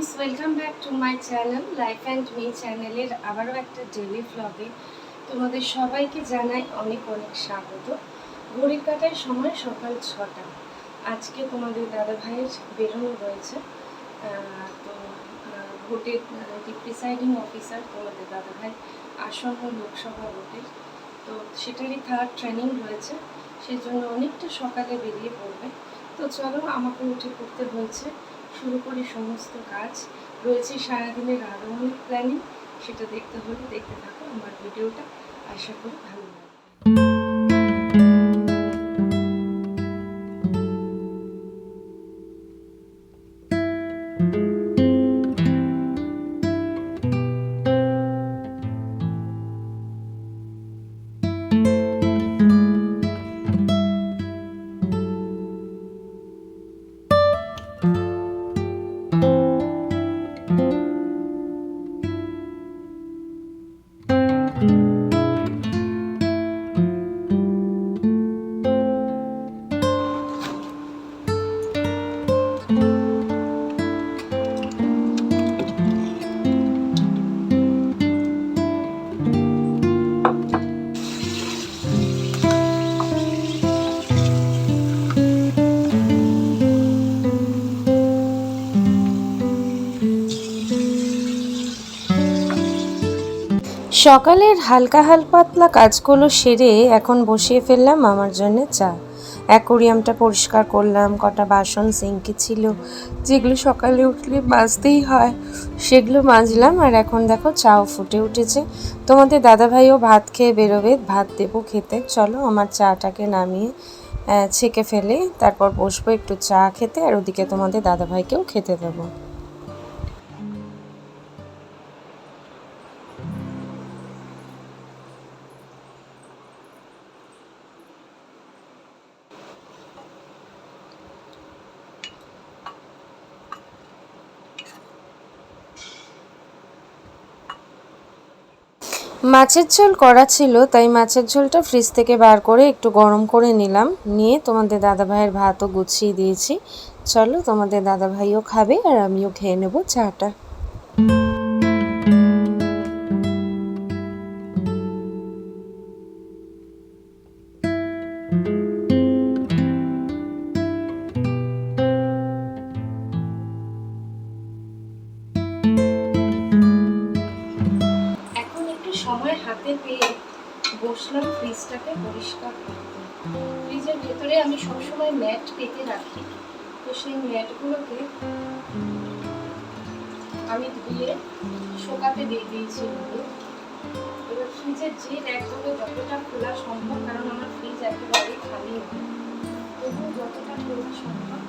Friends welcome back to my channel life and me চ্যানেলের আবারও একটা ডেলি ভ্লগে তোমাদের সবাইকে জানাই অনেক অনেক স্বাগত। ঘড়ির কাটায় সময় সকাল ছটা। আজকে তোমাদের দাদা ভাইয়ের বেরোনো রয়েছে। তো ভোটের যে প্রিসাইডিং অফিসার তোমাদের দাদা ভাই আসন্ন লোকসভা ভোটের তো সেটারই থার্ড ট্রেনিং রয়েছে। সেজন্য অনেকটা সকালে বেরিয়ে পড়বে। তো চলো, আমাকে উঠে পড়তে হয়েছে শুরু করি সমস্ত কাজ। রয়েছে সারাদিনের আরও অনেক প্ল্যানিং সেটা দেখতে হলে দেখতে থাকো আমার ভিডিওটা আশা করি ভালো লাগবে। সকালের হালকা হাল পাতলা কাজগুলো সেরে এখন বসিয়ে ফেললাম আমার জন্য চা। অ্যাকোরিয়ামটা পরিষ্কার করলাম, কটা বাসন সিঙ্কি ছিল, যেগুলো সকালে উঠলে মাজতেই হয়, সেগুলো মাজলাম আর এখন দেখো চাও ফুটে উঠেছে। তোমাদের দাদাভাইও ভাত খেয়ে বেরোবে, ভাত দেবো খেতে। চলো আমার চাটাকে নামিয়ে ছেঁকে ফেলে, তারপর বসবো একটু চা খেতে, আর ওদিকে তোমাদের দাদাভাইকেও খেতে দেবো। মাছের ঝোল করা ছিল, তাই মাছের ঝোলটা ফ্রিজ থেকে বার করে একটু গরম করে নিলাম। নিয়ে তোমাদের দাদা ভাইয়ের ভাতও গুছিয়ে দিয়েছি। চলো তোমাদের দাদা ভাইও খাবে আর আমিও খেয়ে নেব চাটা। ম্যাট পেতে রাখি। তো সেই ম্যাটগুলোকে আমি ধুয়ে শোকাতে দিয়ে দিয়েছি রোদে। এবার ফ্রিজের যে র্যাকগুলো যতটা খোলা সম্ভব, কারণ আমার ফ্রিজ একেবারে খালি তবুও তবু যতটা খোলা সম্ভব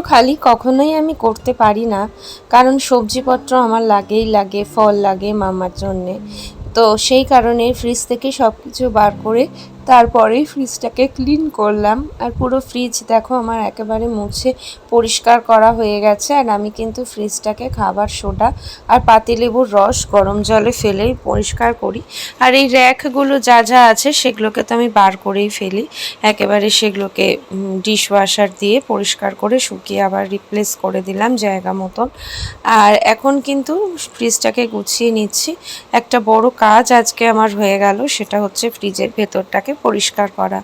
পুরো খালি কখনোই আমি করতে পারি না। কারণ সবজিপত্র আমার লাগেই লাগে, ফল লাগে মামার জন্যে। তো সেই কারণে ফ্রিজ থেকে সব কিছু বার করে তারপরেই ফ্রিজটাকে ক্লিন করলাম। আর পুরো ফ্রিজ দেখো আমার একেবারে মুছে পরিষ্কার করা হয়ে গেছে। আর আমি কিন্তু ফ্রিজটাকে খাবার সোডা আর পাতিলেবুর রস গরম জলে ফেলেই পরিষ্কার করি। আর এই র্যাকগুলো যা যা আছে সেগুলোকে তো আমি বার করেই ফেলি। একেবারে সেগুলোকে ডিশ ওয়াশার দিয়ে পরিষ্কার করে শুকিয়ে আবার রিপ্লেস করে দিলাম জায়গা মতন। আর এখন কিন্তু ফ্রিজটাকে গুছিয়ে নিচ্ছি। একটা বড় কাজ আজকে আমার হয়ে গেল, সেটা হচ্ছে ফ্রিজের ভেতরটাকে পরিষ্কার করা।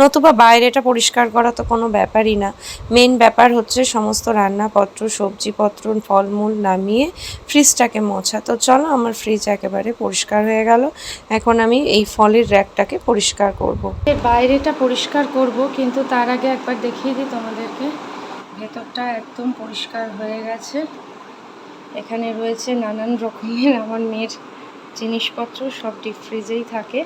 নতুবা বাইরেটা পরিষ্কার করা তো কোনো ব্যাপারই না। মেন ব্যাপার হচ্ছে সমস্ত রান্নাপত্র, সবজিপত্র, ফলমূল নামিয়ে ফ্রিজটাকে মোছা। তো চলো আমার ফ্রিজ একেবারে পরিষ্কার হয়ে গেল। এখন আমি এই ফলের র্যাকটাকে পরিষ্কার করব। বাইরেটা পরিষ্কার করব, কিন্তু তার আগে একবার দেখিয়ে দিই তোমাদেরকে। ভেতরটা একদম পরিষ্কার হয়ে গেছে। এখানে রয়েছে নানান রকমের আমার মেয়ের জিনিসপত্র সব ডিপ ফ্রিজেই থাকে।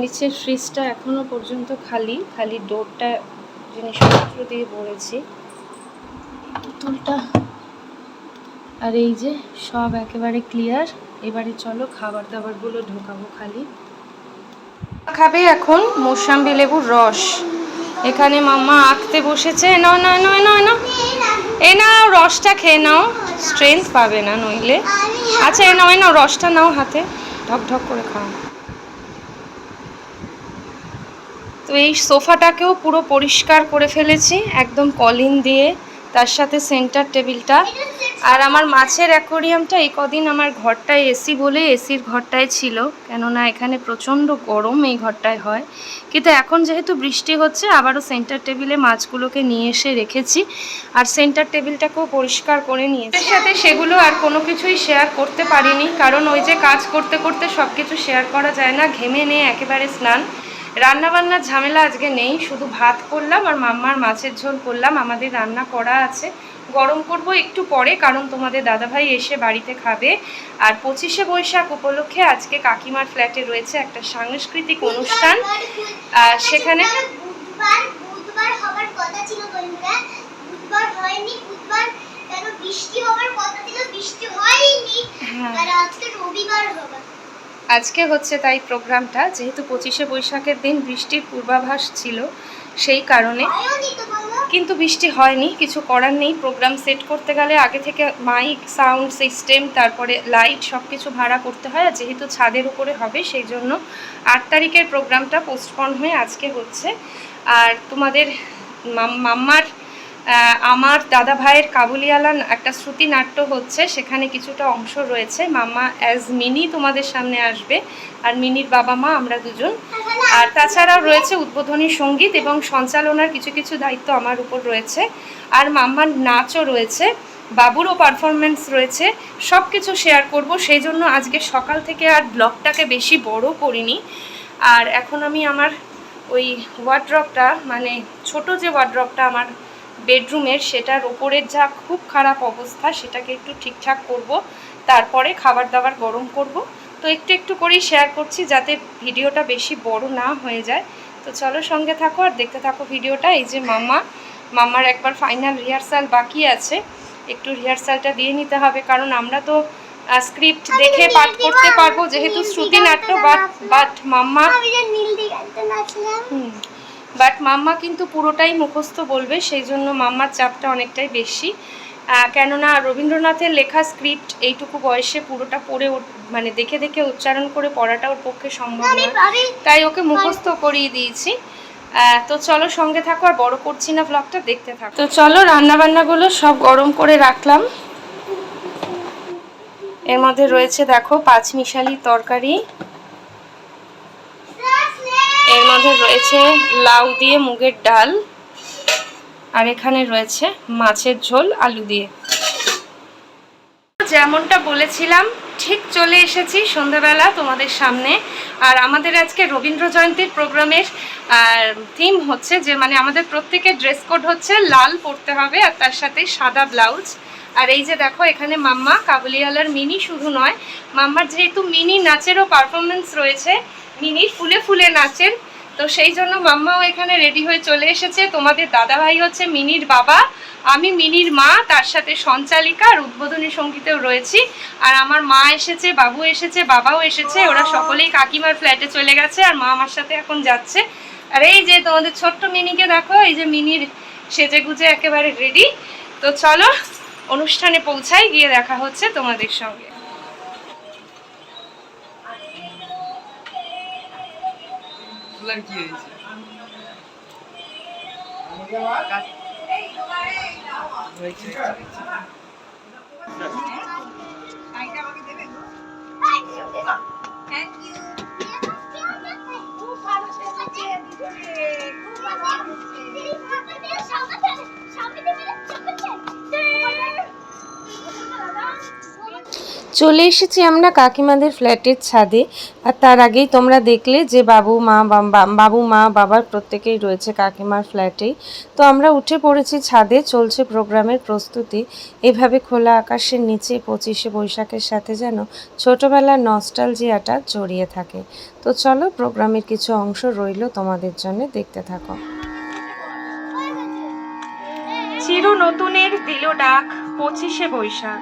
নিচের ফ্রিজটা এখনও পর্যন্ত খালি। খালি ডোরটা জিনিসপত্র দিয়ে ভরেছি। আর এই যে সব একেবারে ক্লিয়ার এবারে চলো খাবার দাবারগুলো ঢোকাবো খালি। খাবে এখন মোসাম্বি লেবুর রস। এখানে মাম্মা আঁকতে বসেছে। নাও না নাও নাও না এ নাও, রসটা খেয়ে নাও। স্ট্রেংথ পাবে না নইলে। আচ্ছা এ নাও এ নাও, রসটা নাও হাতে। ঢক ঢক করে খাও। তো এই সোফাটাকেও পুরো পরিষ্কার করে ফেলেছি, একদম কলিন দিয়ে, তার সাথে সেন্টার টেবিলটা। আর আমার মাছের অ্যাকোরিয়ামটা এই কদিন আমার ঘরটায় এসি বলে এসির ঘরটায় ছিল, কেননা এখানে প্রচণ্ড গরম এই ঘরটায় হয়। কিন্তু এখন যেহেতু বৃষ্টি হচ্ছে, আবারও সেন্টার টেবিলে মাছগুলোকে নিয়ে এসে রেখেছি, আর সেন্টার টেবিলটাকেও পরিষ্কার করে নিয়েছি। এর সাথে সেগুলো আর কোনো কিছুই শেয়ার করতে পারিনি, কারণ ওই যে কাজ করতে করতে সব কিছু শেয়ার করা যায় না, ঘেমে নিয়ে একেবারে স্নান। রান্নাবান্নার ঝামেলা আজকে নেই শুধু ভাত করলাম আর মাম্মার মাছের ঝোল করলাম আমাদের রান্না করা আছে। গরম করব একটু পরে কারণ তোমাদের দাদাভাই এসে বাড়িতে খাবে। আর পঁচিশে বৈশাখ উপলক্ষে আজকে কাকিমার ফ্ল্যাটে রয়েছে একটা সাংস্কৃতিক অনুষ্ঠান। আর সেখানে বৃষ্টি কথা ছিল? বৃষ্টি হয়নি। হ্যাঁ। আর আজকে রবিবার হবে। আজকে হচ্ছে তাই প্রোগ্রামটা, যেহেতু পঁচিশে বৈশাখের দিন বৃষ্টির পূর্বাভাস ছিল সেই কারণে। কিন্তু বৃষ্টি হয়নি, কিছু করার নেই, প্রোগ্রাম সেট করতে গেলে আগে থেকে মাইক, সাউন্ড সিস্টেম, তারপরে লাইট সব কিছু ভাড়া করতে হয়, আর যেহেতু ছাদের উপরে হবে সেই জন্য আট তারিখের প্রোগ্রামটা পোস্টপন হয়ে আজকে হচ্ছে। আর তোমাদের মাম- মাম্মার আমার দাদা ভাইয়ের কাবুলিয়ালা একটা শ্রুতি নাট্য হচ্ছে, সেখানে কিছুটা অংশ রয়েছে। মাম্মা অ্যাজ মিনি তোমাদের সামনে আসবে, আর মিনির বাবা মা আমরা দুজন। আর তাছাড়াও রয়েছে উদ্বোধনী সংগীত এবং সঞ্চালনার কিছু কিছু দায়িত্ব আমার উপর রয়েছে। আর মাম্মার নাচও রয়েছে, বাবুরও পারফরমেন্স রয়েছে সব কিছু শেয়ার করব। সেই জন্য আজকে সকাল থেকে আর ব্লগটাকে বেশি বড় করিনি। আর এখন আমি আমার ওই ওয়ার্ড্রপটা মানে ছোট যে ওয়ার্ড্রপটা আমার বেডরুমের সেটার ওপরের যা খুব খারাপ অবস্থা সেটাকে একটু ঠিকঠাক করব তারপরে খাবার দাবার গরম করব। তো একটু একটু করেই শেয়ার করছি যাতে ভিডিওটা বেশি বড় না হয়ে যায়। তো চলো সঙ্গে থাকো আর দেখতে থাকো ভিডিওটা। এই যে মাম্মা মাম্মার একবার ফাইনাল রিহার্সাল বাকি আছে। একটু রিহার্সালটা দিয়ে নিতে হবে কারণ আমরা তো স্ক্রিপ্ট দেখে পাঠ করতে পারব যেহেতু শ্রুতি নাট্য বাট বাট মাম্মা আমি বাট মাম্মা কিন্তু পুরোটাই মুখস্থ বলবে সেই জন্য মাম্মার চাপটা অনেকটাই বেশি। কেননা রবীন্দ্রনাথের লেখা স্ক্রিপ্ট এইটুকু বয়সে পুরোটা পড়ে মানে দেখে দেখে উচ্চারণ করে পড়াটা ওর পক্ষে সম্ভব নয়। তাই ওকে মুখস্থ করিয়ে দিয়েছি। তো চলো সঙ্গে থাকো আর বড় করছি না ব্লগটা দেখতে থাকো। তো চলো রান্না বান্নাগুলো সব গরম করে রাখলাম। এর মধ্যে রয়েছে দেখো পাঁচমিশালি তরকারি। মধ্যে রয়েছে লাউ দিয়ে মুগের ডাল আর এখানে রয়েছে মাছের ঝোল আলু দিয়ে। যেমনটা বলেছিলাম, ঠিক চলে এসেছি সন্ধ্যাবেলা তোমাদের সামনে। আর আমাদের আজকে রবীন্দ্র জয়ন্তীর প্রোগ্রামের থিম হচ্ছে যে মানে আমাদের প্রত্যেকের ড্রেস কোড হচ্ছে লাল পরতে হবে আর তার সাথে সাদা ব্লাউজ আর এই যে দেখো, এখানে মাম্মা কাবুলিওয়ালার মিনি শুধু নয়, মাম্মার যেহেতু মিনি নাচেরও পারফরমেন্স রয়েছে, মিনি ফুলে ফুলে নাচের তো সেই জন্য মাম্মাও এখানে রেডি হয়ে চলে এসেছে। তোমাদের দাদাভাই হচ্ছে মিনির বাবা। আমি মিনির মা তার সাথে সঞ্চালিকা আর উদ্বোধনী সঙ্গীতেও রয়েছি। আর আমার মা এসেছে বাবু এসেছে বাবাও এসেছে। ওরা সকলেই কাকিমার ফ্ল্যাটে চলে গেছে আর মা আমার সাথে এখন যাচ্ছে। আর এই যে তোমাদের ছোট্ট মিনিকে দেখো এই যে মিনির সেজে গুজে একেবারে রেডি তো চলো অনুষ্ঠানে পৌঁছাই গিয়ে দেখা হচ্ছে তোমাদের সঙ্গে। ফুলার কি হয়েছে? সামনে চলে এসেছি আমরা কাকিমাদের ফ্ল্যাটের ছাদে। আর তার আগেই তোমরা দেখলে যে বাবু, মা বাবু, মা, বাবার প্রত্যেকেই রয়েছে কাকিমার ফ্ল্যাটেই তো আমরা উঠে পড়েছি ছাদে, চলছে প্রোগ্রামের প্রস্তুতি। এভাবে খোলা আকাশের নিচে পঁচিশে বৈশাখের সাথে যেন ছোটোবেলার নস্টালজিয়াটা জড়িয়ে থাকে। তো চলো প্রোগ্রামের কিছু অংশ রইল তোমাদের জন্য, দেখতে থাকো। চির নতুনের দিল ডাক পঁচিশে বৈশাখ।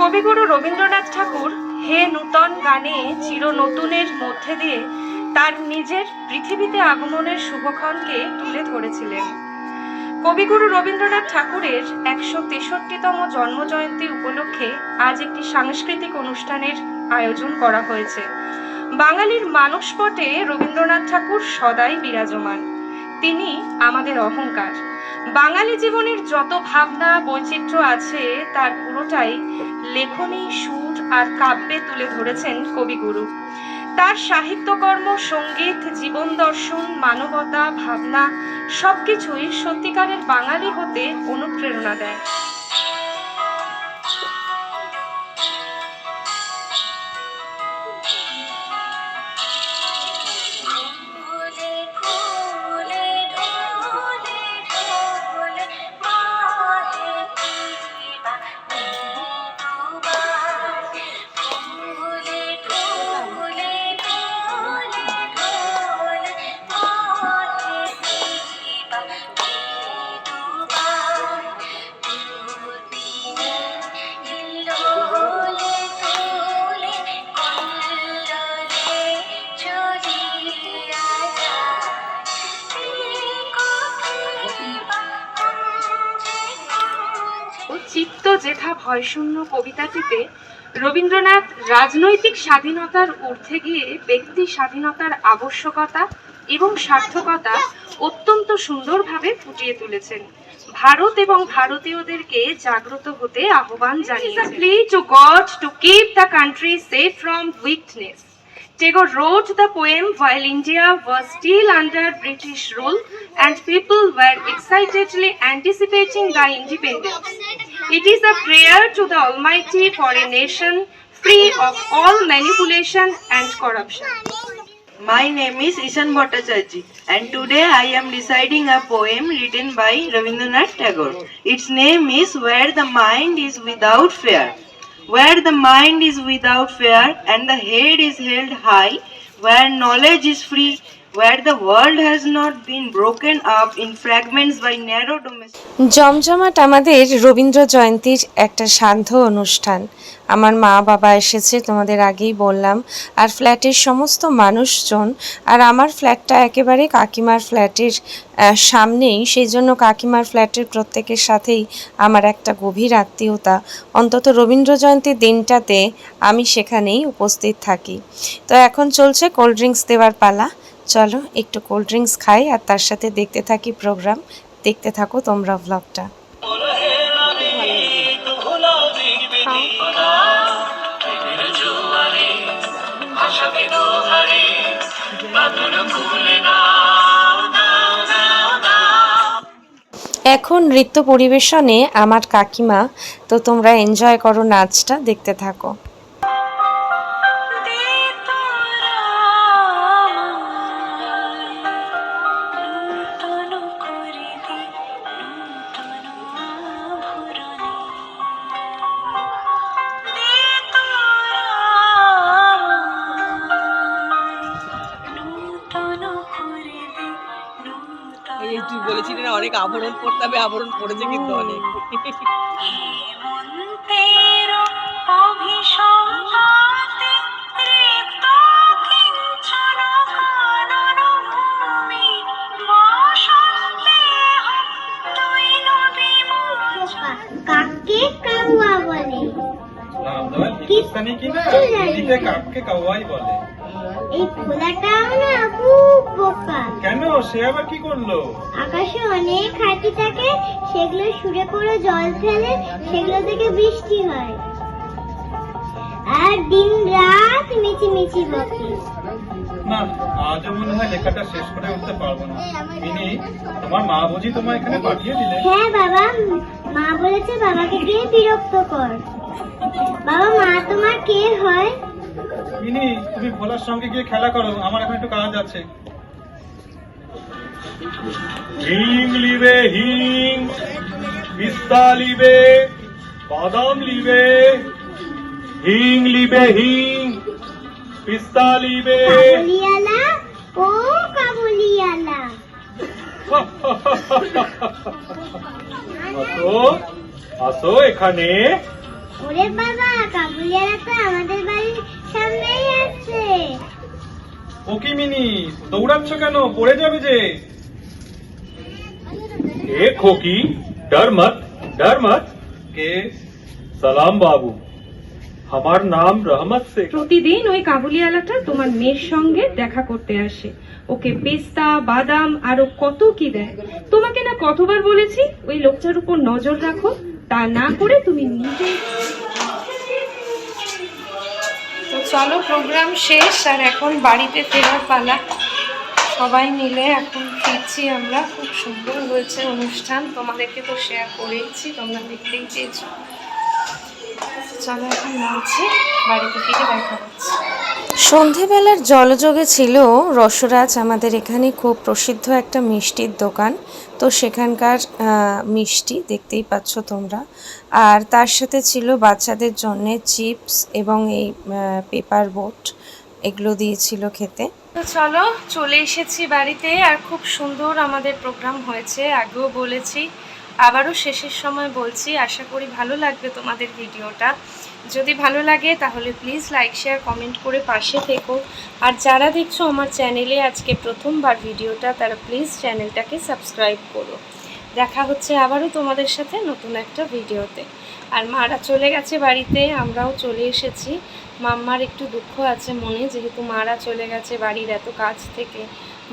কবিগুরু রবীন্দ্রনাথ ঠাকুর হে নূতন গানে চির নতুনের মধ্যে দিয়ে তার নিজের পৃথিবীতে আগমনের শুভক্ষণকে তুলে ধরেছিলেন। কবিগুরু রবীন্দ্রনাথ ঠাকুরের একশো তেষট্টিতম জন্মজয়ন্তী উপলক্ষে আজ একটি সাংস্কৃতিক অনুষ্ঠানের আয়োজন করা হয়েছে। বাঙালির মানসপটে রবীন্দ্রনাথ ঠাকুর সদাই বিরাজমান। তিনি আমাদের অহংকার। বাঙালি জীবনের যত ভাবনা বৈচিত্র্য আছে, তার পুরোটাই লেখনী, সুর আর কাব্যে তুলে ধরেছেন কবিগুরু। তার সাহিত্যকর্ম, সংগীত, জীবন দর্শন, মানবতা, ভাবনা, সবকিছুই সত্যিকারের বাঙালি হতে অনুপ্রেরণা দেয়। ভয়শূন্য কবিতাটিতে রবীন্দ্রনাথ রাজনৈতিক স্বাধীনতার ঊর্ধ্বে গিয়ে ব্যক্তি স্বাধীনতার আবশ্যকতা এবং সার্থকতা অত্যন্ত সুন্দরভাবে ফুটিয়ে তুলেছেন। ভারত এবং ভারতীয়দেরকে জাগ্রত হতে আহ্বান জানিয়েছেন। Play to God to keep the country safe from weakness Tagore wrote the poem while India was still under British rule and people were excitedly anticipating the independence. It is a prayer to the Almighty for a nation free of all manipulation and corruption. My name is Ishan Bhattacharjee and today I am reciting a poem written by Rabindranath Tagore. Its name is Where the Mind is Without Fear. Where the mind is without fear and the head is held high, where knowledge is free, জমজমাট আমাদের রবীন্দ্র জয়ন্তীর একটা সান্ধ্য অনুষ্ঠান। আমার মা বাবা এসেছে, তোমাদের আগেই বললাম। আর ফ্ল্যাটের সমস্ত মানুষজন, আর আমার ফ্ল্যাটটা একেবারে কাকিমার ফ্ল্যাটের সামনেই। সেই জন্য কাকিমার ফ্ল্যাটের প্রত্যেকের সাথেই আমার একটা গভীর আত্মীয়তা। অন্তত রবীন্দ্র জয়ন্তীর দিনটাতে আমি সেখানেই উপস্থিত থাকি। তো এখন চলছে কোল্ড ড্রিঙ্কস দেওয়ার পালা। চলো, একটু কোল্ড ড্রিঙ্কস খাই আর তার সাথে দেখতে থাকি প্রোগ্রাম দেখতে থাকো তোমরা ব্লগটা এখন নৃত্য পরিবেশনে আমার কাকিমা, তো তোমরা এনজয় করো নাচটা, দেখতে থাকো। আবরণ পড়তে হবে আবরণ পড়েছে কিন্তু অনেক। কাককে কাউয়া। কাককে বলে। এই খোলাটাও না খুব বোকা। কেন? সে আবার কি করল? আকাশে অনেক হাতি থাকে সেগুলো সুরে করে জল ফেলে সেগুলো থেকে বৃষ্টি হয়। আর দিন রাত মিচি মিচি বকে। না আজও মনে হয় লেখাটা শেষ করে উঠতে পারব না। মিনি তোমার মা বুঝি তোমার এখানে পাঠিয়ে দিলে? হ্যাঁ বাবা। মা বলেছে বাবাকে গিয়ে বিরক্ত কর। বাবা মা তোমার কে হয়? মিনি তুমি ভোলার সঙ্গে গিয়ে খেলা করো আমার এখন একটু কাজ আছে। হিং লিবে হিং। পিস্তা লিবে বাদাম লিবে। হিং লিবে হিং। পিস্তা লিবে। কাবুলিয়ালা ও কাবুলিয়ালা আসো আসো এখানে। ওরে বাবা কাবুলিয়ালা তো আমাদের বাড়ির সামনেই আছে ও কি মিনি দৌড়াচ্ছ কেন পড়ে যাবে যে ए खोकी डर मत डर मत के सलाम बाबू हमार नाम रहमत से প্রতিদিন ওই কাবুলিওয়ালাটা তোমার মেয়ের সঙ্গে দেখা করতে আসে ওকে পেস্তা বাদাম আরো কত কি দেয় তোমাকে না কতবার বলেছি ওই লোকটার উপর নজর রাখো তা না করে তুমি নিজে তো চলো প্রোগ্রাম শেষ, আর এখন বাড়িতে ফেরার পালা। সবাই মিলে এখন ফিরছি আমরা। খুব সুন্দর হয়েছে অনুষ্ঠান। তোমাদেরকে তো শেয়ার করেইছি, তোমরা দেখতেই চেয়েছো চলো, এখন নামছি, বাড়িতে ফিরে দেখা হচ্ছে। সন্ধেবেলার জলযোগে ছিল রসরাজ, আমাদের এখানে খুব প্রসিদ্ধ একটা মিষ্টির দোকান। তো সেখানকার মিষ্টি দেখতেই পাচ্ছ তোমরা। আর তার সাথে ছিল বাচ্চাদের জন্য চিপস এবং এই পেপার বোট। এগুলো দিয়েছিল খেতে। তো চলো, চলে এসেছি বাড়িতে। আর খুব সুন্দর আমাদের প্রোগ্রাম হয়েছে, আগেও বলেছি। আবারও শেষের সময় বলছি, আশা করি ভালো লাগবে তোমাদের ভিডিওটা। যদি ভালো লাগে, তাহলে প্লিজ লাইক শেয়ার কমেন্ট করে পাশে থেকো। আর যারা দেখছ আমার চ্যানেলে আজকে প্রথমবার ভিডিওটা, তারা প্লিজ চ্যানেলটাকে সাবস্ক্রাইব করো। দেখা হচ্ছে আবারও তোমাদের সাথে নতুন একটা ভিডিওতে। আর মারা চলে গেছে বাড়িতে, আমরাও চলে এসেছি। মাম্মার একটু দুঃখ আছে মনে, যেহেতু মারা চলে গেছে বাড়ির এত কাজ থেকে।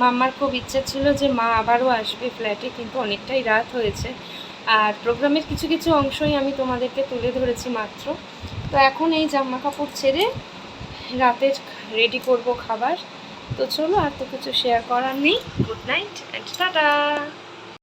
মাম্মার খুব ইচ্ছে ছিল যে মা আবারও আসবে ফ্ল্যাটে কিন্তু অনেকটাই রাত হয়েছে। আর প্রোগ্রামের কিছু কিছু অংশই আমি তোমাদেরকে তুলে ধরেছি মাত্র। তো এখন এই জামা কাপড় ছেড়ে রাতে রেডি করব খাবার। তো চলো আর তো কিছু শেয়ার করার নেই। Good night and tata